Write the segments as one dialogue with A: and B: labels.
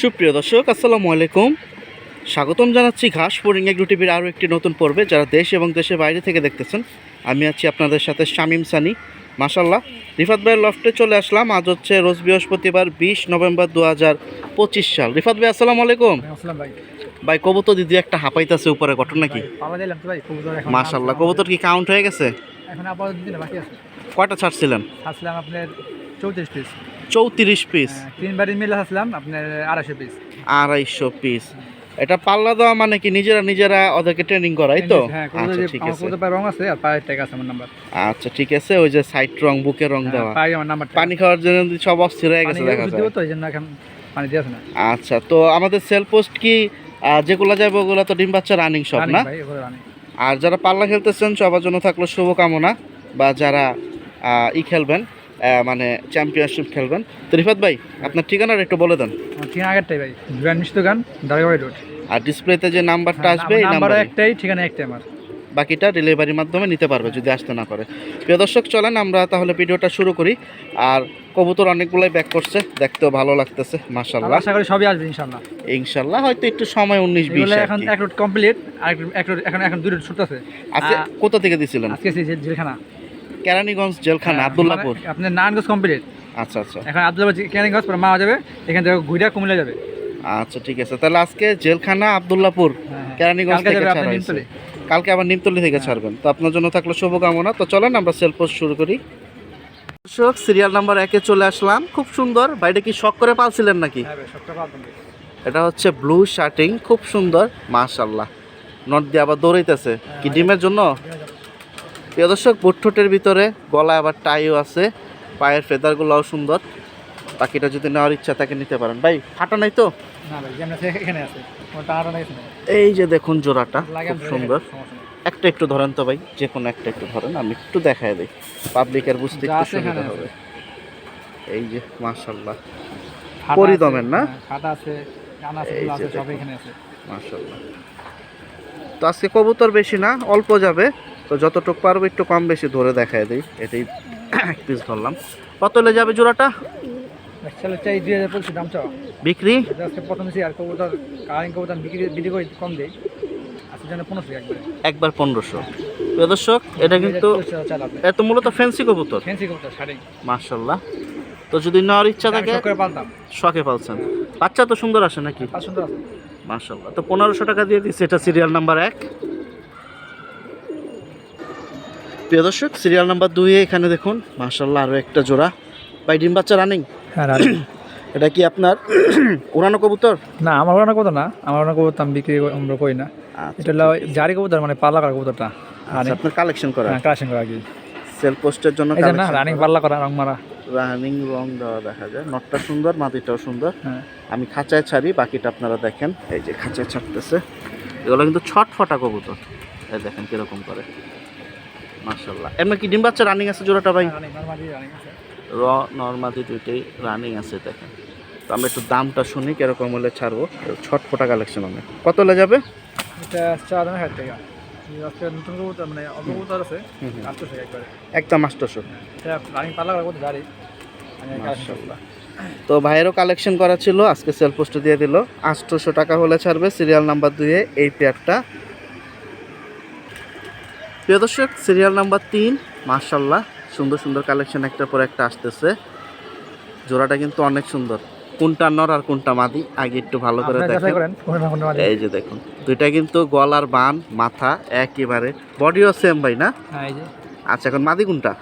A: সুপ্রিয় দর্শক আসসালামু আলাইকুম। স্বাগতম জানাচ্ছি ঘাস ফোরিং এগ্রো টিভির আরও একটি নতুন পর্বে। যারা দেশ এবং দেশের বাইরে থেকে দেখতেছেন আমি আছি আপনাদের সাথে শামীম সানি। মাসাল্লাহ রিফাত ভাইয়ের লফটে চলে আসলাম। আজ হচ্ছে রোজ বৃহস্পতিবার বিশ নভেম্বর দু হাজার পঁচিশ সাল। রিফাত ভাই আসসালামু আলাইকুম।
B: ভাই
A: কবুতর দিদি একটা হাঁপাইতেছে উপরে ঘটনা কি?
B: পাওয়া দিলাম তো ভাই কবুতর এখন
A: মাসাল্লাহ কবুতর কি কাউন্ট হয়ে গেছে? কয়টা ছাড়ছিলেন?
B: আপনার চৌত্রিশ পিস
A: চৌত্রিশ পিস
B: তিনবারই মিলে আসলাম আপনার আড়াইশো পিস
A: আড়াইশো পিস এটা পাল্লা দেওয়া মানে কি নিজেরা নিজেরা ওদেরকে ট্রেনিং করাই তো?
B: হ্যাঁ
A: আচ্ছা ঠিক আছে।
B: রং আছে আর পায়ের ট্যাগ আছে আমার নাম্বার
A: আচ্ছা ঠিক আছে ওই যে সাইড রং বুকে রং দেওয়া।
B: পায়ে আমার নাম্বার
A: পানি খাওয়ার জন্য সব অস্থির হয়ে গেছে দেখা যায়।
B: তো এই এখন পানি দিয়ে না।
A: আচ্ছা তো আমাদের সেল পোস্ট কি যেগুলো যাবে ওগুলো তো ডিম বাচ্চা রানিং সব না? আর যারা পাল্লা খেলতেছেন সবার জন্য থাকল শুভকামনা। বা যারা ই খেলবেন মানে চ্যাম্পিয়নশিপ খেলবেন। তো রিফাত ভাই আপনার ঠিকানাটা একটু বলে দেন।
B: আমার ঠিকানা আগেরটাই ভাই জুয়ান মিষ্টি দোকান দারগাবাড়ি রোড।
A: আর ডিসপ্লেতে যে নাম্বারটা আসবে এই
B: নাম্বার একটাই ঠিকানা একটাই আমার।
A: বাকিটা ডেলিভারির মাধ্যমে নিতে পারবে যদি আসতে না পারে। প্রিয় দর্শক চলেন আমরা তাহলে ভিডিওটা শুরু করি। আর কবুতর অনেকগুলাই ব্যাক করছে দেখতেও ভালো লাগতেছে মাশাল্লাহ
B: আশা করি সবই আসবে ইনশাল্লাহ
A: ইনশাল্লাহ হয়তো একটু সময় উনিশ বিশ
B: এখন এক রোড কমপ্লিট আর এক এখন এখন দুই রোড ছুট আছে
A: আজকে কোথা থেকে দিছিলেন?
B: আজকে জেলখানা।
A: কেরানীগঞ্জ জেলখানা
B: হ্যাঁ,
A: আবদুল্লাপুর
B: মানে আপনার নারায়ণগঞ্জ কমপ্লিট
A: আচ্ছা আচ্ছা।
B: এখন আবদুল্লাহ ক্যানিগঞ্জ পরে মাওয়া যাবে এখান থেকে ঘুরে কুমিল্লা যাবে।
A: আচ্ছা ঠিক আছে। তাহলে আজকে জেলখানা আবদুল্লাপুর কেরানীগঞ্জ
B: কালকে
A: থেকে
B: যাবে
A: ছাড়া হয়েছে। কালকে আবার নিমতলি থেকে
B: হ্যাঁ।
A: ছাড়বেন। তো আপনার জন্য থাকল শুভকামনা। তো চলেন আমরা সেল পোস্ট শুরু করি। দর্শক সিরিয়াল নাম্বার একে চলে আসলাম। খুব সুন্দর। বাইরে কি শখ করে পালছিলেন নাকি?
B: হ্যাঁ।
A: এটা হচ্ছে ব্লু শার্টিং খুব সুন্দর। মাশাল্লাহ নট দিয়ে আবার দৌড়াইতেছে। কি ডিমের জন্য। প্রিয় দর্শক বুটঠোঁটের ভিতরে গলায় আবার টাইও আছে পায়ের ফেদারগুলোও সুন্দর। বাকিটা যদি নেওয়ার ইচ্ছা তাকে নিতে পারেন। ভাই ফাটা নাই তো। এই যে দেখুন জোড়াটা খুব সুন্দর। একটা একটু ধরেন তো ভাই যে কোনো একটা একটু ধরেন আমি একটু দেখায় দিই। পাবলিকের বুঝতে একটু সুবিধা হবে। এই যে মাশাল্লাহ পরিদমের না?
B: হ্যাঁ,
A: মাশাল্লাহ তো আজকে কবুতর বেশি না অল্প যাবে। তো যতটুকু পারব একটু কম বেশি ধরে দেখায় দিই এটাই এক পিস ধরলাম। কত হলে যাবে জোড়াটা?
B: ছেলে চাই দুই হাজার বলছি দাম চাও।
A: বিক্রি?
B: প্রথম আর কবুতর কারিং কবুতর বিক্রি বিক্রি করে কম দেয় একবারে।
A: পনেরোশো। প্রিয় দর্শক এটা কিন্তু এত মূলত ফ্যান্সি কবুতর?
B: ফ্যান্সি কবুতর শাড়ি।
A: মাশাল্লাহ তো যদি নেওয়ার ইচ্ছা থাকে
B: শখ
A: পালছেন। বাচ্চা তো সুন্দর আসে নাকি?
B: সুন্দর
A: তো পনেরোশো টাকা দিয়ে দিচ্ছে এটা সিরিয়াল নাম্বার এক। প্রিয় দর্শক সিরিয়াল নাম্বার দুইয়ে এখানে দেখুন মাশাল্লাহ আরও একটা জোড়া। বাই ডিম বাচ্চা রানিং
B: হ্যাঁ
A: এটা কি আপনার উড়ানো কবুতর?
B: না আমার ওরা কবুতর না। আমার ওরা কবুতর আমি বিক্রি করি- আমরা করি না। এটা হলো জারি কবুতর মানে পাল্লা করা কবুতরটা।
A: আচ্ছা, আপনার কালেকশন করা।
B: হ্যাঁ কালেকশন করা আগে।
A: সেল পোস্টের জন্য
B: না রানিং পাল্লা করা। রং মারা।
A: রানিং রং দেওয়া দেখা যায়। নটটা সুন্দর মাটিটাও সুন্দর।
B: হ্যাঁ।
A: আমি খাঁচায় ছাড়ি বাকিটা আপনারা দেখেন। এই যে খাঁচায় ছাড়তেছে। এগুলো কিন্তু ছটফটা কবুতর। এই দেখেন কীরকম করে। মার্শাল্লাহ এমনি কি ডিম বাচ্চা রানিং আছে জোড়াটা ভাই?
B: নরমালি
A: র নর্মাদি দুইটাই রানিং আছে দেখেন। তো আমরা একটু দামটা শুনি কীরকম হলে ছাড়বো। ছটফটা কালেকশন অনেক কত হলে যাবে?
B: এটা চা হাজার টাকা। নতুন কবুতর মানে অল্প আছে। আটশো একবারে
A: একদম আষ্টশো
B: এটা রানিং মানে
A: তো ভাইয়েরও কালেকশন করা ছিল আজকে সেল পোস্টে দিয়ে দিল। আটশোশো টাকা হলে ছাড়বে সিরিয়াল নাম্বার দুইয়ে এই পেয়ারটা প্রিয় দর্শক সিরিয়াল নাম্বার তিন মার্শাল্লাহ সুন্দর সুন্দর কালেকশন একটার পর একটা আসতেছে। জোড়াটা কিন্তু অনেক সুন্দর। কোনটা নর আর কোনটা মাদি আগে একটু ভালো করে দেখেন। এই যে দেখুন দুইটা কিন্তু গলার বান মাথা একেবারে বডিও সেম ভাই না?
B: হ্যাঁ
A: আচ্ছা এখন মাদি কোনটা?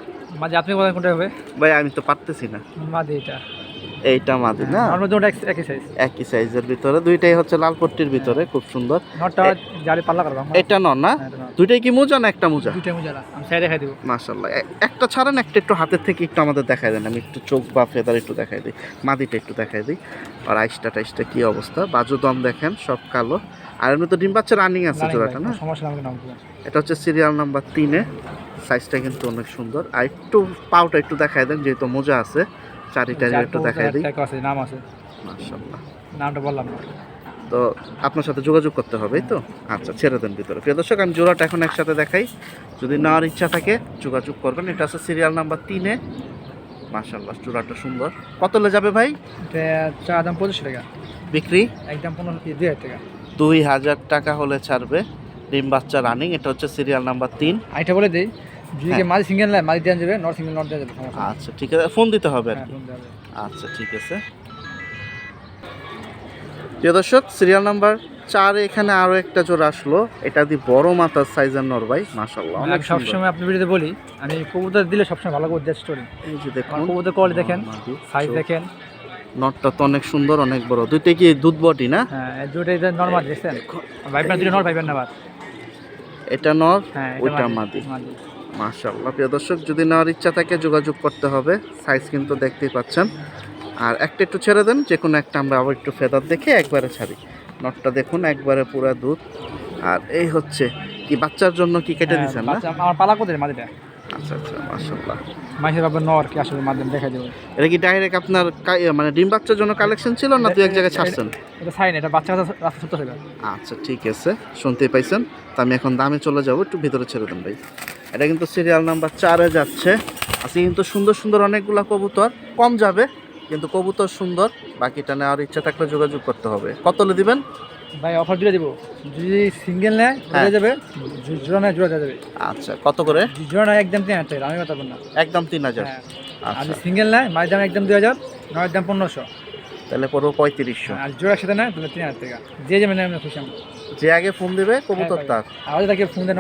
B: মাঝে আপনি বলেন কোনটা হবে?
A: ভাই আমি তো পারতেছি না।
B: মাঝে এটা।
A: এইটা মাদি না?
B: একই সাইজ
A: একই সাইজের ভিতরে। দুইটাই হচ্ছে লাল পট্টির ভিতরে খুব সুন্দর।
B: করা
A: এটা নর না?
B: হ্যাঁ।
A: দুইটাই কি মোজা না একটা মোজা? মাশাল্লাহ একটা ছাড়েন একটা একটু হাতের থেকে একটু আমাদের দেখাই দেন। আমি একটু চোখ বা ফেদার একটু দেখাই দিই মাদিটা একটু দেখাই দিই। আর আইসটা টাইসটা কি অবস্থা? বাজু দম দেখেন সব কালো। আর এমনি তো ডিম বাচ্চা রানিং আছে জোড়াটা না? এটা হচ্ছে সিরিয়াল নাম্বার তিনে। সাইজটা কিন্তু অনেক সুন্দর। আর একটু পাউটা একটু দেখাই দেন যেহেতু মোজা আছে। চারিটা একটু দেখাই দিই।
B: আছে নাম আছে।
A: মাশাল্লাহ
B: নামটা বললাম
A: তো আপনার সাথে যোগাযোগ করতে হবে তো? আচ্ছা ছেড়ে দেন ভিতরে। প্রিয় দর্শক আমি জোড়াটা এখন একসাথে দেখাই। যদি নেওয়ার ইচ্ছা থাকে যোগাযোগ করবেন। এটা আছে সিরিয়াল নাম্বার তিনে মাশাল্লাহ জোড়াটা সুন্দর। কত লে যাবে ভাই?
B: এটা চা দাম পঁচিশশো টাকা।
A: বিক্রি?
B: একদম পনেরো দুই হাজার টাকা।
A: দুই হাজার টাকা হলে ছাড়বে। ডিম বাচ্চা রানিং এটা হচ্ছে সিরিয়াল নাম্বার তিন।
B: আইটা বলে দিই যদি
A: হ্যাঁ।
B: মাঝে সিঙ্গেল নেয় মাঝে দেওয়া যাবে নট সিঙ্গেল নট দেওয়া যাবে
A: আচ্ছা ঠিক আছে। ফোন দিতে হবে আর
B: হ্যাঁ,
A: কি। আচ্ছা ঠিক আছে। প্রিয় দর্শক সিরিয়াল নাম্বার চারে এখানে আরও একটা জোড়া আসলো। এটা দি বড় মাথার সাইজের নরবাই মাশাল্লাহ
B: আমি
A: অনেক
B: সবসময় আপনার ভিডিওতে বলি আমি কবুতর দিলে সবসময় ভালো করে দেওয়ার স্টোরি
A: এই যে দেখুন।
B: কবুতর কোয়ালিটি দেখেন সাইজ দেখেন।
A: নটটা তো অনেক সুন্দর অনেক বড়। দুইটা কি দুধ বটি না?
B: হ্যাঁ এটা নর্মাল দেখছেন? ভাইবেন দুটো নর ভাইবেন না
A: এটা নর
B: হ্যাঁ
A: ওইটা মাদি। মাশাল্লাহ প্রিয় দর্শক যদি নেওয়ার ইচ্ছা থাকে যোগাযোগ করতে হবে। সাইজ কিন্তু দেখতেই পাচ্ছেন। আর একটা একটু ছেড়ে দেন যে কোনো একটা আমরা আবার একটু ফেদার দেখে একবারে ছাড়ি। নটটা দেখুন একবারে পুরা দুধ। আর এই হচ্ছে কি বাচ্চার জন্য কি কেটে
B: হ্যাঁ,
A: দিচ্ছেন না?
B: আমার পালা কোথায় মাদিটা?
A: আচ্ছা আচ্ছা মাশাল্লাহ
B: মাইসের বাবার নর কি আসলে মাধ্যমে দেখা দেবে
A: এটা কি ডাইরেক্ট আপনার ইয়ে, মানে ডিম বাচ্চার জন্য কালেকশন ছিল না দু এক জায়গায় ছাড়ছেন?
B: এটা সাইন এটা বাচ্চা রাস্তা সত্য
A: আচ্ছা ঠিক আছে। শুনতেই পাইছেন। তো আমি এখন দামে চলে যাব। একটু ভিতরে ছেড়ে দেন ভাই। এটা কিন্তু সিরিয়াল নাম্বার চারে যাচ্ছে। আজকে কিন্তু সুন্দর সুন্দর অনেকগুলা কবুতর কম যাবে কিন্তু কবুতর সুন্দর বাকিটা নেওয়ার ইচ্ছা থাকলে যোগাযোগ করতে হবে। কতলে দিবেন?
B: ভাই অফার দিলে দিব। যদি সিঙ্গেল নেয়
A: হ্যাঁ।
B: হয়ে। যাবে জোড়া নেয় জোড়া যাবে।
A: আচ্ছা কত করে?
B: জোড়া নেয় একদম তিন হাজার আমি কথা না।
A: একদম তিন হাজার।
B: হ্যাঁ। আর
A: আচ্ছা।
B: সিঙ্গেল নেয় মায়ের দাম একদম দুই হাজার নয়ের দাম পনেরোশো।
A: তাহলে পড়ব পঁয়ত্রিশশো।
B: আর জোড়া সাথে নেয় তাহলে তিন হাজার টাকা। যে যাবে নেয় আমি খুশি
A: যে আগে ফোন দিবে কবুতর
B: হ্যাঁ,
A: তার।
B: আর তাকে ফোন দেন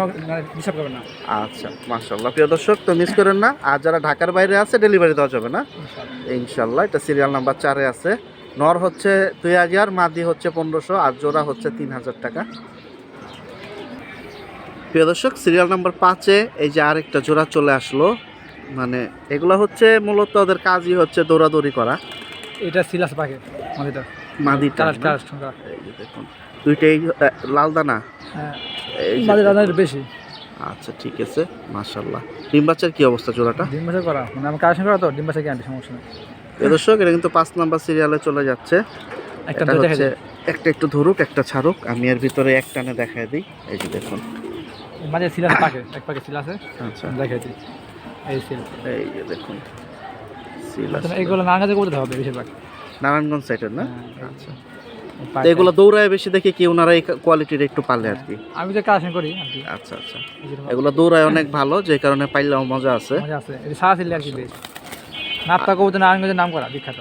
B: ডিস্টার্ব করবে না।
A: আচ্ছা মাশাল্লাহ প্রিয় দর্শক তো মিস করেন না। আর যারা ঢাকার বাইরে আছে ডেলিভারি দেওয়া যাবে না। ইনশাল্লাহ এটা সিরিয়াল নাম্বার চারে আছে। নর হচ্ছে দুই হাজার মাদি হচ্ছে পনেরোশো আর জোড়া হচ্ছে তিন হাজার টাকা। প্রিয় দর্শক সিরিয়াল নাম্বার পাঁচে এই যে আরেকটা জোড়া চলে আসলো। মানে এগুলো হচ্ছে মূলত ওদের কাজই হচ্ছে দৌড়াদৌড়ি করা।
B: এটা সিলাস পাখি
A: মাদিটা। যে দেখুন। দুইটাই লাল দানা?
B: হ্যাঁ। মাঝে
A: দেখুন।
B: বেশি।
A: আচ্ছা ঠিক আছে মাশাল্লাহ ডিম বাচ্চার কি অবস্থা জোড়াটা
B: ডিম বাসা করা। মানে আমি কালেকশন করা তো ডিম বাসা গ্যারান্টি সমস্যা নেই।
A: দর্শক এটা কিন্তু পাঁচ নাম্বার সিরিয়ালে চলে যাচ্ছে।
B: একটা
A: হচ্ছে একটা একটু ধরুক একটা ছাড়ুক। আমি এর ভিতরে এক টানে দেখায় দিই। এই যে দেখুন।
B: মাঝে সিলাস পাখি এক পাখি সিল আছে।
A: আচ্ছা।
B: দেখাই দিই। এই সিল
A: এই যে দেখুন। সিল আছে।
B: এইগুলো না করতে হবে বেশিরভাগ।
A: নারায়ণগঞ্জ সাইডের না?
B: হ্যাঁ,
A: আচ্ছা। তো। এগুলো দৌড়ায় বেশি দেখে কি ওনারা এই কোয়ালিটির একটু পারলে আর কি?
B: আমি কালেকশন করি
A: আচ্ছা আচ্ছা। এগুলো দৌড়ায় অনেক ভালো যে কারণে পাইলেও মজা আছে।
B: মজা আছে। সারা সিল আর কি বেশ। নাপ্তা কবুতর নারায়ণগঞ্জের নাম করা বিখ্যাত।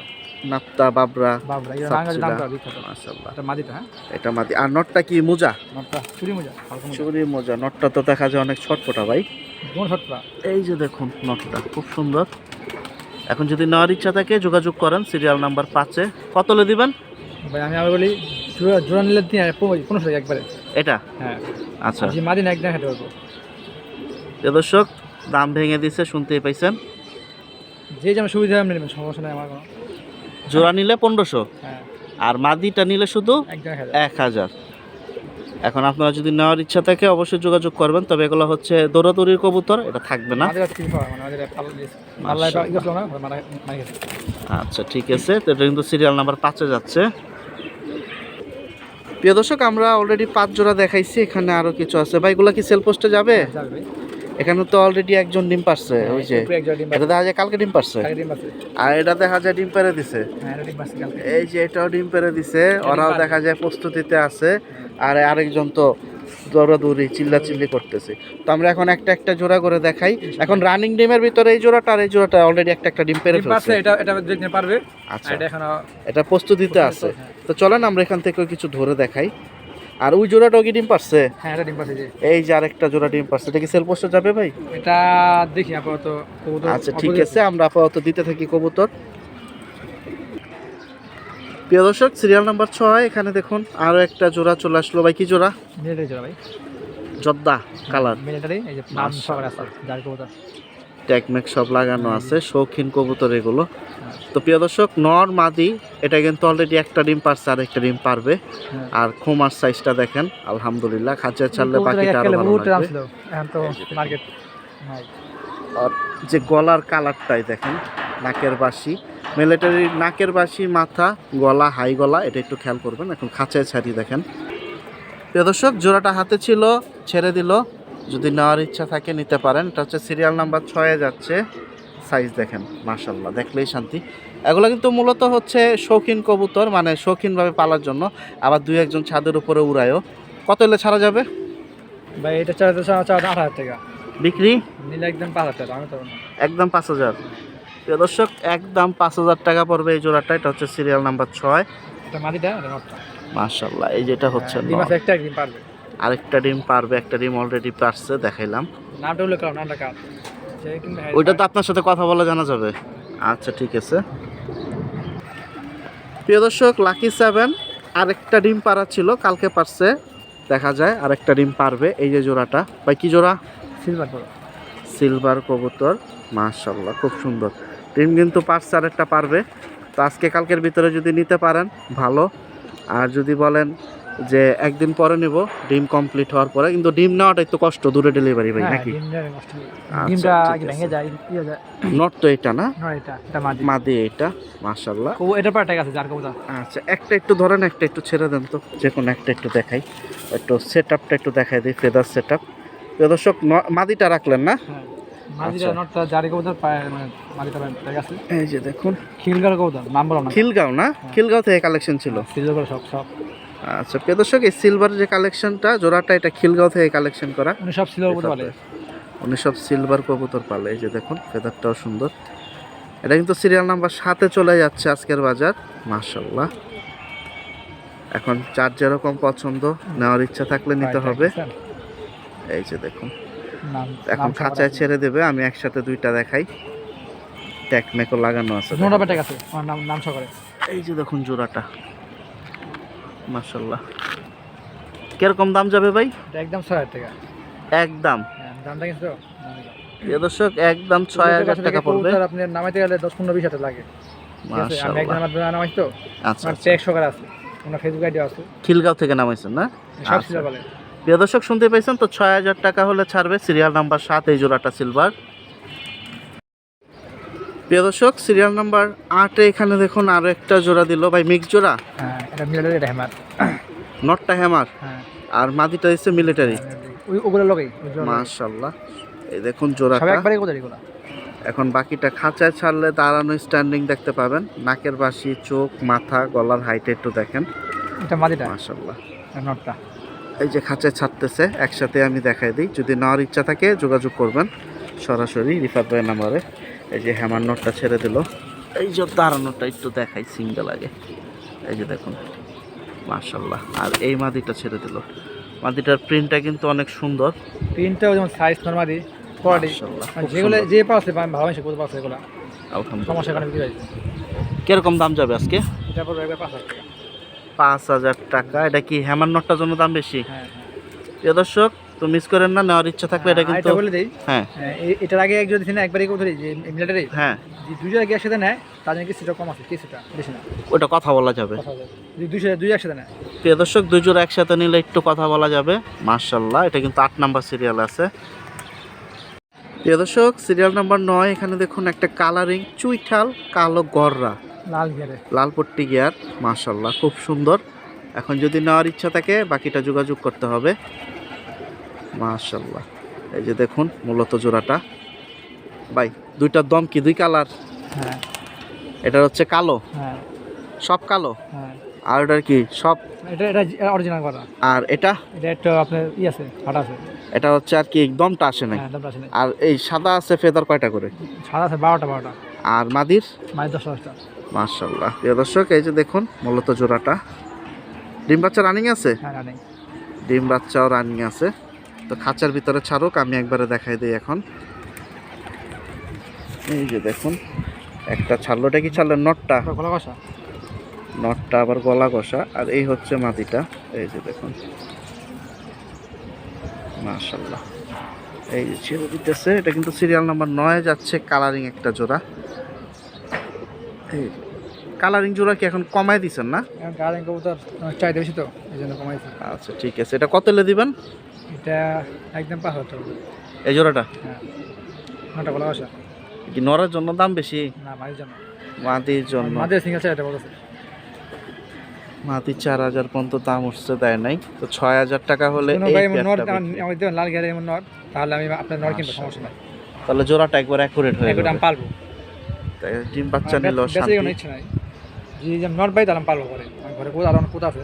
A: নাপ্তা বাবরা
B: বাবরা এটা নারায়ণগঞ্জের নাম করা বিখ্যাত।
A: মাশাল্লাহ
B: এটা মাদিটা হ্যাঁ?
A: এটা মাদি আর নটটা কি মোজা?
B: চুরি মজা মজা।
A: চুরি মোজা। নটটা তো দেখা যায় অনেক ছটফটা ভাই।
B: কোন
A: এই যে দেখুন নটটা খুব সুন্দর। এখন যদি নেওয়ার ইচ্ছা থাকে যোগাযোগ করেন। সিরিয়াল নাম্বার পাঁচে। কতলে দিবেন?
B: ভাই আমি আবার বলি জোড়া জোড়া নিলে তিন পনেরোশো টাকা একবারে।
A: এটা?
B: হ্যাঁ।
A: আচ্ছা।
B: আর যে মাদি না একদম হেঁটে পারব
A: দর্শক দাম ভেঙে দিছে শুনতেই পাইছেন।
B: যে যেমন সুবিধা আপনি নেবেন সমস্যা নেই আমার কোনো।
A: জোড়া নিলে পনেরোশো।
B: হ্যাঁ।
A: আর মাদিটা নিলে শুধু এক হাজার। এখন আপনারা যদি নেওয়ার ইচ্ছা থাকে অবশ্যই যোগাযোগ করবেন। তবে এগুলো হচ্ছে দৌড়াদৌড়ির কবুতর এটা থাকবে না।
B: মানে ইয়ে গেছে।
A: আচ্ছা ঠিক আছে। তো এটা কিন্তু সিরিয়াল নাম্বার পাঁচে যাচ্ছে। প্রিয় দর্শক আমরা অলরেডি পাঁচ জোড়া দেখাইছি এখানে আরও কিছু আছে। ভাই এগুলো কি সেল পোস্টে যাবে?
B: যাবে।
A: এখানে তো অলরেডি একজন ডিম পারছে ওই যে। এটা দেখা যায় কালকে ডিম পারছে? আর এটা দেখা যায় ডিম পেরে দিছে।
B: হ্যাঁ
A: এই যে এটাও ডিম পেরে দিছে ওরাও দেখা যায় প্রস্তুতিতে আছে। আর আরেকজন তো দৌড়াদৌড়ি চিল্লা চিল্লি করতেছে। তো আমরা এখন একটা একটা জোড়া করে দেখাই। এখন রানিং ডিমের ভিতরে এই জোড়াটা আর এই জোড়াটা অলরেডি একটা একটা ডিম পেরে ফেলছে।
B: এটা এটা দেখতে পারবে।
A: আচ্ছা।
B: এটা এখনও
A: এটা প্রস্তুতিতে আছে।
B: হ্যাঁ।
A: তো চলেন আমরা এখান থেকে কিছু ধরে দেখাই। আর ওই জোড়াটাও কি ডিম পারছে?
B: হ্যাঁ এটা ডিম যে
A: এই যে আরেকটা জোড়া ডিম পারছে। এটা কি সেল পোস্টে যাবে ভাই?
B: এটা দেখি আপাতত কবুতর
A: আচ্ছা ঠিক আছে আমরা আপাতত দিতে থাকি কবুতর। প্রিয় দর্শক সিরিয়াল নাম্বার ছয় এখানে দেখুন আরও একটা জোড়া চলে আসলো। ভাই কি জোড়া?
B: মিলিটারি জোড়া ভাই।
A: জর্দা কালার।
B: মিলিটারি এই যে নাম সবার আছে যার কবুতর।
A: ট্যাগমেক সব লাগানো আছে শৌখিন কবুতর এগুলো। তো প্রিয় দর্শক নর মাদি এটা কিন্তু অলরেডি একটা ডিম পারছে আর একটা ডিম পারবে।
B: হ্যাঁ।
A: আর খোমার সাইজটা দেখেন আলহামদুলিল্লাহ খাঁচায় ছাড়লে বাকিটা
B: আরও
A: ভালো লাগবে।
B: এখন তো
A: যে
B: মার্কেট নাই।
A: আর যে গলার কালারটাই দেখেন নাকের বাসি মিলিটারির নাকের বাসি মাথা গলা হাই গলা এটা একটু খেয়াল করবেন। এখন খাঁচায় ছাড়িয়ে দেখেন। প্রিয় দর্শক জোড়াটা হাতে ছিল ছেড়ে দিল। যদি নেওয়ার ইচ্ছা থাকে নিতে পারেন। এটা হচ্ছে সিরিয়াল নাম্বার ছয়ে যাচ্ছে। সাইজ দেখেন মাশাল্লাহ দেখলেই শান্তি। এগুলো কিন্তু মূলত হচ্ছে শৌখিন কবুতর মানে শৌখিনভাবে পালার জন্য। আবার দুই একজন ছাদের উপরে উড়ায়ও। কত এলে ছাড়া যাবে?
B: ভাই এটা চার্জ আট হাজার টাকা।
A: বিক্রি?
B: নিলে একদম পাঁচ হাজার
A: একদম পাঁচ হাজার। প্রিয় দর্শক একদম পাঁচ হাজার টাকা পড়বে এই জোড়াটা। এটা হচ্ছে সিরিয়াল নাম্বার ছয়। মাশাল্লাহ এই যেটা হচ্ছে
B: পারবে।
A: আরেকটা ডিম পারবে একটা ডিম অলরেডি পারছে দেখাইলাম।
B: কিন্তু
A: ওইটা তো আপনার সাথে কথা বলে জানা যাবে। আচ্ছা ঠিক আছে। প্রিয় দর্শক লাকি সেভেন আরেকটা ডিম পাড়া ছিল কালকে পারছে। দেখা যায় আরেকটা ডিম পারবে এই যে জোড়াটা। ভাই কি জোড়া?
B: সিলভার
A: সিলভার কবুতর মাশাল্লাহ খুব সুন্দর। ডিম কিন্তু পারছে আরেকটা পারবে। তো আজকে কালকের ভিতরে যদি নিতে পারেন ভালো। আর যদি বলেন যে একদিন পরে নেব ডিম কমপ্লিট হওয়ার পরে। কিন্তু ডিম নেওয়াটা একটু কষ্ট দূরে ডেলিভারি ভাই
B: হ্যাঁ,
A: নাকি?
B: ডিমটা হয়ে যায়।
A: আচ্ছা।
B: ভেঙে যায় হয়ে
A: নট তো এটা না?
B: এটা এটা মাদি।
A: এটা মাশাল্লাহ
B: ও এটার পর টাকা আছে যার
A: আচ্ছা একটা একটু ধরেন একটা একটু ছেড়ে দেন তো। যে কোনো একটা একটু দেখাই। একটু সেট আপটা একটু দেখাই দিই ফেদার সেট আপ দর্শক মাদিটা রাখলেন না?
B: হ্যাঁ
A: আচ্ছা।
B: নটটা জারি কবুতর পায় মানে আছে
A: এই যে দেখুন।
B: খিলগার কবুতর নাম বললাম না।
A: খিলগাঁও না? খিলগাঁও থেকে কালেকশন ছিল?
B: সব সব।
A: আচ্ছা প্রিয় দর্শক এই সিলভার যে কালেকশনটা জোড়াটা এটা খিলগাঁও থেকে কালেকশন করা।
B: উনি সব সিলভার কবুতর বলে
A: উনি সব সিলভার কবুতর পালে। এই যে দেখুন ফেদারটাও সুন্দর। এটা কিন্তু সিরিয়াল নাম্বার সাথে চলে যাচ্ছে আজকের বাজার। মাশাল্লাহ এখন যার যেরকম পছন্দ। নেওয়ার ইচ্ছা থাকলে নিতে হবে। এই যে দেখুন। এখন খাঁচায় ছেড়ে দেবে আমি একসাথে দুইটা দেখাই। ট্যাকমেকও লাগানো আছে
B: নোটা টাকা আছে আমার নাম নাম সহকারে।
A: এই যে দেখুন জোড়াটা। মাশাল্লাহ কীরকম দাম যাবে ভাই?
B: এটা একদম ছয় হাজার টাকা।
A: একদম।
B: হ্যাঁ দামটা কিন্তু
A: দর্শক একদম ছয় হাজার টাকা পড়বে।
B: আপনি নামাইতে গেলে দশ পনেরো বিশ হাজার লাগে? আমি একজন আমার নামাইছি তো।
A: আচ্ছা
B: আমার
A: আচ্ছা।
B: সহকারে আছে। ওনার ফেসবুক আইডি আছে।
A: খিলগাঁও থেকে নামাইছেন না?
B: সব
A: আচ্ছা।
B: বলে।
A: প্রিয় দর্শক শুনতে পেয়েছেন তো ছয় হাজার টাকা হলে ছাড়বে সিরিয়াল নাম্বার সাত এই জোড়াটা সিলভার প্রিয় দর্শক সিরিয়াল নাম্বার আটে এখানে দেখুন আরও একটা জোড়া দিল। ভাই মিক্স জোড়া?
B: হ্যাঁ এটা
A: নটটা হ্যামার
B: হ্যাঁ।
A: আর মাদিটা দিচ্ছে মিলিটারি
B: ওগুলো
A: এই দেখুন জোড়া
B: একবারে এগুলো?
A: এখন বাকিটা খাঁচায় ছাড়লে দাঁড়ানো স্ট্যান্ডিং দেখতে পাবেন। নাকের বাসি চোখ মাথা গলার হাইট একটু দেখেন।
B: এটা মাদিটা? নটটা
A: এই যে খাঁচায় ছাড়তেছে একসাথে আমি দেখাই দিই। যদি নেওয়ার ইচ্ছা থাকে যোগাযোগ করবেন সরাসরি রিফাত ভাইয়ের নাম্বারে। এই যে হ্যামার নোটটা ছেড়ে দিল। এই যে দাঁড়ানোটা একটু দেখাই সিঙ্গেল আগে। এই যে দেখুন মাশাল্লাহ আর এই মাদিটা ছেড়ে দিল। মাদিটার প্রিন্টটা কিন্তু অনেক সুন্দর।
B: প্রিন্টটাও যেমন সাইজ নর্মালি কোয়ালিটি যেগুলো যে পাচ্ছে এগুলো।
A: আলহামদুলিল্লাহ।
B: সমস্যা এখানে বিক্রি হয়েছে।
A: কীরকম দাম যাবে আজকে?
B: এটা পড়বে পাঁচ হাজার
A: পাঁচ হাজার টাকা। এটা কি হ্যামার নোটটার জন্য দাম বেশি?
B: হ্যাঁ
A: প্রিয় দর্শক তো মিস করেন না নেওয়ার ইচ্ছা থাকলে এটা
B: হ্যাঁ,
A: কিন্তু
B: বলে দিই।
A: হ্যাঁ।
B: হ্যাঁ, এটার আগে একজন দিন একবারই ধরি যে মিলিটারি
A: হ্যাঁ।
B: যে দুইটা আগে একসাথে নেয় তার জন্য কিছুটা কম আছে কিছুটা বেশি না।
A: ওটা কথা বলা যাবে।
B: কথা বলে। দুইশো দুই একসাথে নেয়।
A: প্রিয় দর্শক দুই জোড়া একসাথে নিলে একটু কথা বলা যাবে। মার্শাল্লাহ এটা কিন্তু আট নাম্বার সিরিয়াল আছে। প্রিয় দর্শক সিরিয়াল নাম্বার নয় এখানে দেখুন একটা কালারিং চুইঠাল কালো গররা।
B: লাল ঘেরে।
A: লাল পট্টি গিয়ার মার্শাল্লাহ খুব সুন্দর। এখন যদি নেওয়ার ইচ্ছা থাকে বাকিটা যোগাযোগ করতে হবে। মার্শাল্লাহ এই যে দেখুন মূলত জোড়াটা। ভাই দুইটার দম কি? দুই কালার?
B: হ্যাঁ।
A: এটা হচ্ছে কালো?
B: হ্যাঁ।
A: সব কালো?
B: হ্যাঁ।
A: আর ওটার কি? সব?
B: এটা এটা অরিজিনাল করা।
A: আর এটা?
B: এটা একটা আপনার ই আছে ফাটা আছে।
A: এটা হচ্ছে আর কি দমটা আসে নাই।
B: হ্যাঁ না।
A: আর এই সাদা আছে ফেদার কয়টা করে?
B: সাদা আছে বারোটা বারোটা।
A: আর মাদির?
B: মানে দশ দশটা।
A: মার্শাল্লাহ প্রিয় দর্শক এই যে দেখুন মূলত জোড়াটা। ডিম বাচ্চা রানিং আছে?
B: হ্যাঁ
A: ডিম বাচ্চাও রানিং আছে। তো খাঁচার ভিতরে ছাড়ুক আমি একবারে দেখাই দিই এখন। এই যে দেখুন একটা ছাড়লোটা কি ছাড়লেন নটটা।
B: খোলা কষা
A: নটটা আবার গলা কষা আর এই হচ্ছে মাটিটা। এই যে দেখুন। মাশাল্লাহ এই যে ছেড়ে দিতেছে। এটা কিন্তু সিরিয়াল নাম্বার নয় যাচ্ছে কালারিং একটা জোড়া। কালারিং জোড়া কি এখন কমায় দিছেন না?
B: গার্ডেন কবুতর চাইতে বেশি তো এই জন্য কমাইছি।
A: আচ্ছা ঠিক আছে। এটা কত এলে দিবেন?
B: এটা একদম পাঁচ হাজার
A: এই জোড়াটা?
B: হ্যাঁ। নটা খোলা কষা
A: কি নরার জন্য দাম বেশি?
B: না মাঝের জন্য।
A: মাটির জন্য।
B: মাঝে সিঙ্গেল চাইতে বলতেছে
A: মাটি চার হাজার পর্যন্ত দাম উঠছে দেয় নাই। তো ছয় হাজার টাকা হলে
B: লাল গেলে তাহলে আমি আপনার নট কিনবো সমস্যা নাই।
A: তাহলে জোড়াটা একবার অ্যাকুরেট হয়ে
B: আমি পালবো
A: তাই ডিম বাচ্চা নিল
B: বেচ- বেচার কোনো
A: শান্তি
B: ইচ্ছা নাই যদি নট পাই তাহলে আমি করে ঘরে কোথাও আরও অনেক কোথা আছে।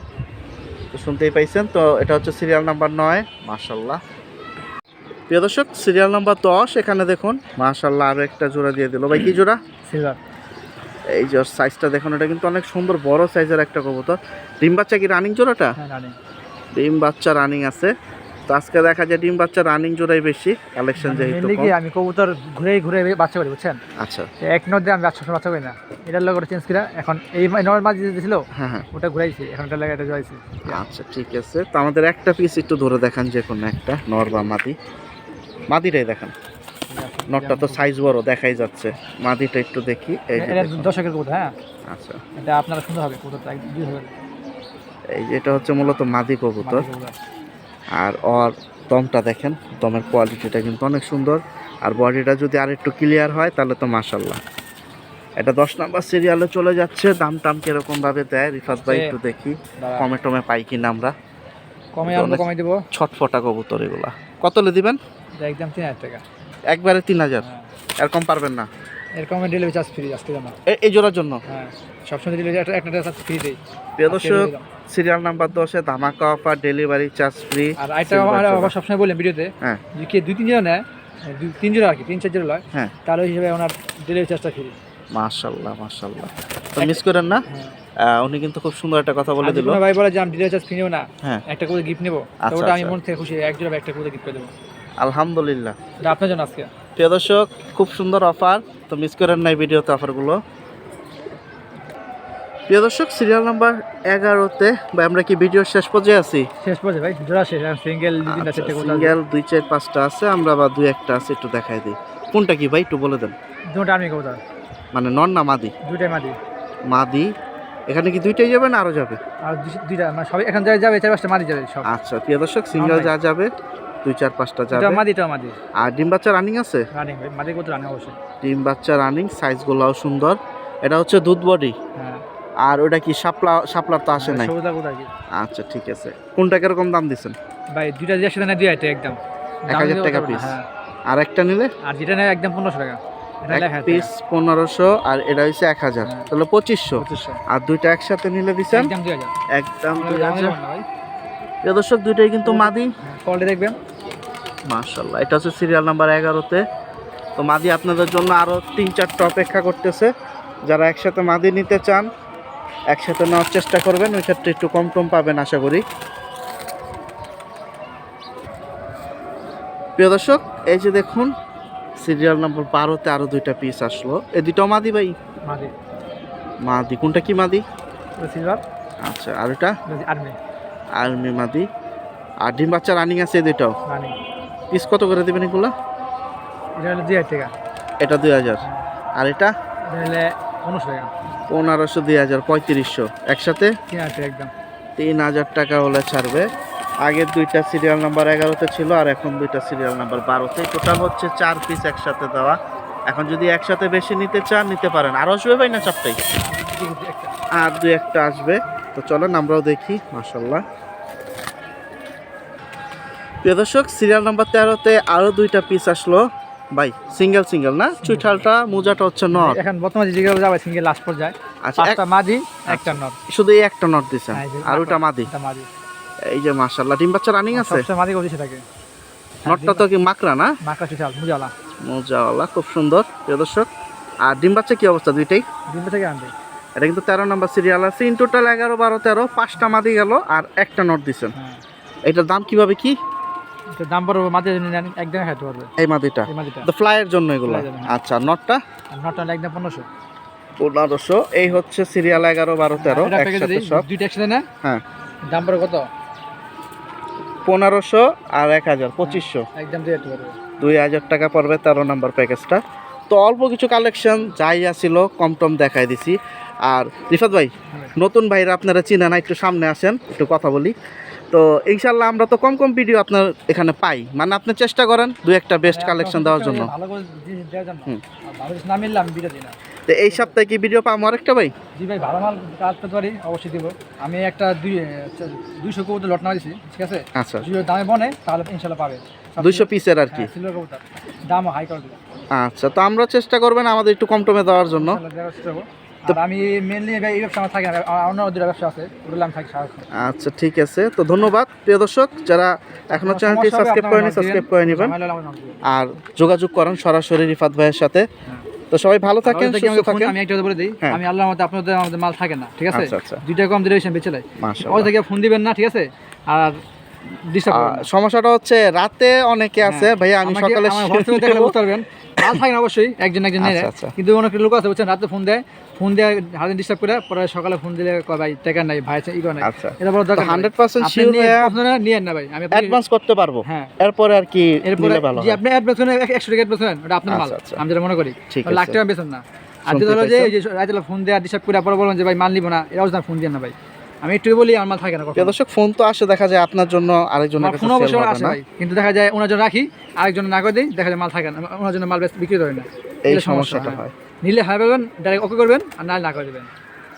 A: তো শুনতেই পাইছেন তো এটা হচ্ছে সিরিয়াল নাম্বার নয় মাশাল্লাহ প্রিয় দর্শক সিরিয়াল নাম্বার দশ এখানে দেখুন মাশাল্লাহ আরও একটা জোড়া দিয়ে দিল। ভাই কি জোড়া?
B: সিলভার
A: এই যে সাইজটা দেখুন এটা কিন্তু অনেক সুন্দর বড় সাইজের একটা কবুতর। ডিম বাচ্চা কি রানিং জোড়াটা?
B: হ্যাঁ
A: ডিম বাচ্চা রানিং আছে। তো আজকে দেখা যায় ডিম বাচ্চা রানিং জোড়াই বেশি কালেকশন যেহেতু
B: মেনলি কি আমি কবুতর ঘুরে ঘুরে বাচ্চা করি বুঝছেন?
A: আচ্ছা।
B: এক নট আমি বাচ্চা বাচ্চা করি না। এটার লগে চেঞ্জ করে এখন এই নর্মাল যে দিয়েছিল
A: হ্যাঁ হ্যাঁ।
B: ওটা ঘুরাইছি এখন এটা লাগে এটা জয়েছি
A: আচ্ছা ঠিক আছে। তো আমাদের একটা পিস একটু ধরে দেখান যে কোনো একটা নর বা মাদি। মাদিটাই দেখান। নটটা তো সাইজ বড় দেখাই যাচ্ছে। মাদিটা একটু দেখি এই যে
B: এটা দশকের কবুতর হ্যাঁ?
A: আচ্ছা।
B: এটা আপনারা সুন্দর হবে কবুতরটা
A: এই যে এটা হচ্ছে মূলত মাদি কবুতর। আর ওর দমটা দেখেন দমের কোয়ালিটিটা কিন্তু অনেক সুন্দর। আর বডিটা যদি আর একটু ক্লিয়ার হয় তাহলে তো মাশাল্লাহ এটা দশ নাম্বার সিরিয়ালে চলে যাচ্ছে দাম টাম কীরকম ভাবে দেয়? রিফাত ভাই একটু দেখি কমে টমে পাই কিনা আমরা।
B: কমে
A: অনেক-
B: কমাই দেবো?
A: ছটফটা কবুতর এগুলা। কতলে দিবেন?
B: একদম তিন হাজার টাকা।
A: একবারে তিন হাজার।
B: হ্যাঁ।
A: এরকম পারবেন না।
B: এরকম ডেলিভারি চার্জ ফ্রি আজকে জানা।
A: এই জোড়ার জন্য?
B: হ্যাঁ সবসময় ডেলিভারি একটা একটা চার্জ ফ্রি দেই।
A: প্রিয় দর্শক সিরিয়াল নাম্বার দশে ধামাকা অফার ডেলিভারি চার্জ ফ্রি
B: আর আরেকটা আমার সবসময় ভিডিওতে
A: হ্যাঁ।
B: যে দুই তিন জন নেয় দুই তিন জন আর কি তিন চার জন লয়
A: হ্যাঁ।
B: তাহলে ওই হিসেবে ওনার ডেলিভারি চার্জটা ফ্রি
A: মাশাল্লাহ মাশাল্লাহ। তো মিস করেন না?
B: হ্যাঁ।
A: উনি কিন্তু খুব সুন্দর একটা কথা বলে দিল।
B: ভাই বলে যে আমি ডেলিভারি চার্জ নেব না
A: হ্যাঁ।
B: একটা করে গিফট নেব
A: আচ্ছা,
B: ওটা আমি
A: আচ্ছা।
B: মন থেকে খুশি এক জোড়া একটা করে গিফট করে দেবো।
A: আলহামদুলিল্লাহ।
B: আপনার জন্য আজকে।
A: প্রিয় দর্শক খুব সুন্দর অফার তো মিস করেন নাই ভিডিওতে অফারগুলো প্রিয় দর্শক সিরিয়াল নাম্বার এগারোতে বা আমরা কি ভিডিও শেষ পর্যায়ে আছি?
B: শেষ পর্যায়ে ভাই জোড়া শেষ সিঙ্গেল করে
A: সিঙ্গেল দুই চার পাঁচটা আছে আমরা বা দুই একটা আছে একটু দেখাই দিই। কোনটা কি ভাই একটু বলে দেন।
B: দুটো আমি কবুতর
A: মানে নন না মাদি?
B: দুইটাই মাদি।
A: মাদি। এখানে কি দুইটাই যাবে না আরও যাবে?
B: আর দুই- দুইটা মানে সবাই এখন যাবে চার পাঁচটা মাদি যাবে সব।
A: আচ্ছা প্রিয় দর্শক সিঙ্গেল যা যাবে দুই চার পাঁচটা যাবে।
B: মাদি এটাও মাদি।
A: আর ডিম বাচ্চা রানিং আছে?
B: রানিং ভাই মাদি কবুতর রানিং অবশ্যই।
A: ডিম বাচ্চা রানিং সাইজগুলোও সুন্দর। এটা হচ্ছে দুধ বডি
B: হ্যাঁ।
A: আর ওটা কি শাপলা শাপলার তো আসে নাই?
B: আর কি।
A: আচ্ছা ঠিক আছে। কোনটা কীরকম দাম দিচ্ছেন
B: ভাই দুইটা দিয়ে একসাথে নেয় দুই হাজার একদম।
A: এক হাজার টাকা
B: না,
A: piece।
B: হ্যাঁ।
A: আর একটা নিলে?
B: আর যেটা নেয় একদম পনেরোশো টাকা। এটা
A: পিস পনেরোশো আর এটা হচ্ছে এক হাজার।
B: হ্যাঁ।
A: তাহলে পঁচিশশো। আর দুইটা একসাথে নিলে দিচ্ছেন
B: একদম দুই হাজার। না
A: দর্শক দুইটাই কিন্তু মাদি।
B: কোয়ালিটি দেখবেন।
A: মার্শাল্লাহ এটা হচ্ছে সিরিয়াল নাম্বার এগারোতে। তো মাদি আপনাদের জন্য আরও তিন চারটা অপেক্ষা করতেছে। যারা একসাথে মাদি নিতে চান একসাথে নেওয়ার চেষ্টা করবেন ওই ক্ষেত্রে একটু কম টম পাবেন আশা করি। প্রিয় দর্শক এই যে দেখুন সিরিয়াল নাম্বার বারোতে আরও দুইটা পিস আসলো। এই দুইটাও মাদি ভাই?
B: মাদি।
A: মাদি কোনটা কি মাদি? আচ্ছা আর এটা?
B: আর্মি
A: আর্মি মাদি। আর ডিম বাচ্চা রানিং আছে এই দুইটাও?
B: রানিং
A: পিস কত করে দেবেন এগুলো?
B: এটা হলো দুই হাজার টাকা।
A: এটা দুই হাজার। আর এটা?
B: পনেরোশো
A: দুই হাজার পঁয়ত্রিশশো। একসাথে?
B: তিন হাজার টাকা একদম।
A: তিন হাজার টাকা হলে ছাড়বে। আগের দুইটা সিরিয়াল নাম্বার এগারোতে ছিল আর এখন দুইটা সিরিয়াল নাম্বার বারোতে। টোটাল হচ্ছে চার পিস একসাথে দেওয়া। এখন যদি একসাথে বেশি নিতে চান নিতে পারেন। আরও আসবে ভাই না চারটাই। আর দুই একটা আসবে। তো চলেন আমরাও দেখি মাসাল্লাহ প্রিয় দর্শক সিরিয়াল নাম্বার তেরোতে আরও দুইটা পিস আসলো। ভাই সিঙ্গেল সিঙ্গেল না? চুইঠালটা মোজাটা হচ্ছে নট
B: এখন বর্তমানে যে জায়গায় যাবে সিঙ্গেল লাস্ট পর্যায়ে।
A: আচ্ছা এক-
B: পাঁচটা মাদি একটা নর।
A: শুধু এই একটা নট দিছেন
B: হ্যাঁ,
A: আর ওটা মাদি।
B: একটা মাদি।
A: এই যে মাশাল্লাহ ডিম বাচ্চা রানিং আছে?
B: সবসময় মাদি করে থাকে
A: নটটা তো কি মাকড়া না?
B: মাকা চুচাল মুজালা
A: মোজাওয়ালা। খুব সুন্দর প্রিয় দর্শক। আর ডিম বাচ্চা কি অবস্থা দুইটাই?
B: দিনটা থেকে আনবে?
A: এটা কিন্তু তেরো নম্বর সিরিয়াল আছে। ইন টোটাল এগারো বারো তেরো পাঁচটা মাদি গেল আর একটা নট দিছেন
B: হ্যাঁ।
A: এটার দাম কীভাবে কি?
B: দাম পড়বে মাদি নেন খাইতে পারবে।
A: এই মাদিটা
B: এই মাদিটা
A: তো ফ্লাইয়ের জন্য এগুলো?
B: Fly এর জন্য।
A: আচ্ছা নটটা
B: আর একদম পনেরোশো।
A: পনেরোশো। এই হচ্ছে সিরিয়াল এগারো বারো তেরো একসাথে সব।
B: দুইটা একসাথে না
A: হ্যাঁ।
B: দাম পড়বে কত?
A: পনেরোশো আর এক হাজার পঁচিশশো।
B: একদম পারবে।
A: দুই হাজার টাকা পড়বে তেরো নম্বর প্যাকেজটা। তো অল্প কিছু কালেকশন যাই আসিল কম টম দেখাই দিছি। আর রিফাত ভাই
B: হ্যাঁ।
A: নতুন ভাইরা আপনারা চিনেন না একটু সামনে আসেন একটু কথা বলি। তো ইনশাল্লাহ আমরা তো কম কম ভিডিও আপনার এখানে পাই। মানে আপনি চেষ্টা করেন দু একটা বেস্ট কালেকশন দেওয়ার জন্য।
B: করে
A: তো এই সপ্তাহে কি ভিডিও পাবো আরেকটা ভাই?
B: জি ভাই ভালো মাল কাজ করতে পারি অবশ্যই দিব। আমি একটা দুই দুইশো কবুতর লট না দিয়েছি ঠিক আছে?
A: আচ্ছা।
B: যদি দামে বনে তাহলে ইনশাল্লাহ পাবে।
A: দুইশো পিসের আর কি?
B: দাম কবুতর। দামও হাই কোয়ালিটি
A: আচ্ছা তো আমরা চেষ্টা করবেন আমাদের একটু কম টমে দেওয়ার জন্য।
B: আমি মেনলি এই ব্যবসা আমার থাকে অন্য দুটো ব্যবসা আছে ওগুলো আমি থাকি সারাক্ষণ
A: আচ্ছা ঠিক আছে তো ধন্যবাদ প্রিয় দর্শক যারা এখনও চ্যানেলটি সাবস্ক্রাইব করেনি সাবস্ক্রাইব করে নেবেন। আর যোগাযোগ করেন সরাসরি রিফাত ভাইয়ের সাথে
B: হ্যাঁ।
A: তো সবাই ভালো থাকেন সুস্থ থাকেন
B: আমি একটা বলে দিই
A: হ্যাঁ।
B: আমি আল্লাহর মতে আপনাদের আমাদের মাল থাকে না ঠিক আছে
A: আচ্ছা, আচ্ছা।
B: দুইটা কম দিলে বেঁচে ওই থেকে ফোন দিবেন না ঠিক আছে আর
A: সমস্যাটা হচ্ছে রাতে অনেকে আছে
B: হ্যাঁ।
A: ভাইয়া আমি সকালে
B: বুঝতে পারবেন মাল থাকে না অবশ্যই একজন একজন
A: আচ্ছা।
B: কিন্তু অনেক লোক আছে বুঝছেন রাতে ফোন দেয় ফোন দিয়ে হাতে ডিস্টার্ব করে পরে সকালে ফোন দিলে কয় ভাই টাকা নাই ভাই ই করে নাই।
A: আচ্ছা।
B: এটা বড় দরকার
A: হান্ড্রেড পার্সেন্ট
B: আপনি
A: শিওর
B: নিয়ে
A: ভাইয়া
B: আপনারা নিয়েন না ভাই। আমি
A: অ্যাডভান্স করতে পারব।
B: হ্যাঁ।
A: এরপরে আর কি নিলে ভালো
B: জি আপনি অ্যাডভান্স করেন একশো টাকা অ্যাডভান্স করেন ওটা আপনার মাল।
A: আচ্ছা, আচ্ছা।
B: আমি যেটা মনে করি। লাখ টাকা বেতন না। আর যদি হলো যে
A: পাইছেন?
B: এই যে রাতে ফোন দেওয়া ডিস্টার্ব করে পরে বলবেন যে ভাই মাল নিবো না। এটা অবস্থা ফোন দিয়ে না ভাই। আমি একটু বলি আমার মাল থাকে না।
A: দর্শক ফোন তো আসে দেখা যায় আপনার জন্য আরেকজনের কাছে
B: ফোন অবশ্যই আসে ভাই। কিন্তু দেখা যায় ওনার জন্য রাখি আরেকজন না করে দিই দেখা যায় মাল থাকে না। ওনার জন্য মাল বেশ- বিক্রি করে না।
A: এই সমস্যাটা
B: হ্যাঁ। নিলে হ্যাঁ পাবেন ডাইরেক্ট ওকে করবেন আর নাহলে না করে দেবেন।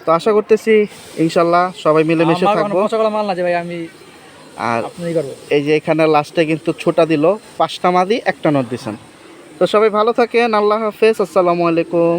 A: তো আশা করতেছি ইনশাল্লাহ সবাই মিলেমিশে
B: মিশে
A: থাকব।
B: মাল না যে ভাই আমি
A: আর এই যে এখানে লাস্টে কিন্তু ছোটা দিল পাঁচটা মাদি একটা নোট দিছেন। তো সবাই ভালো থাকেন আল্লাহ হাফেজ আসসালামু আলাইকুম।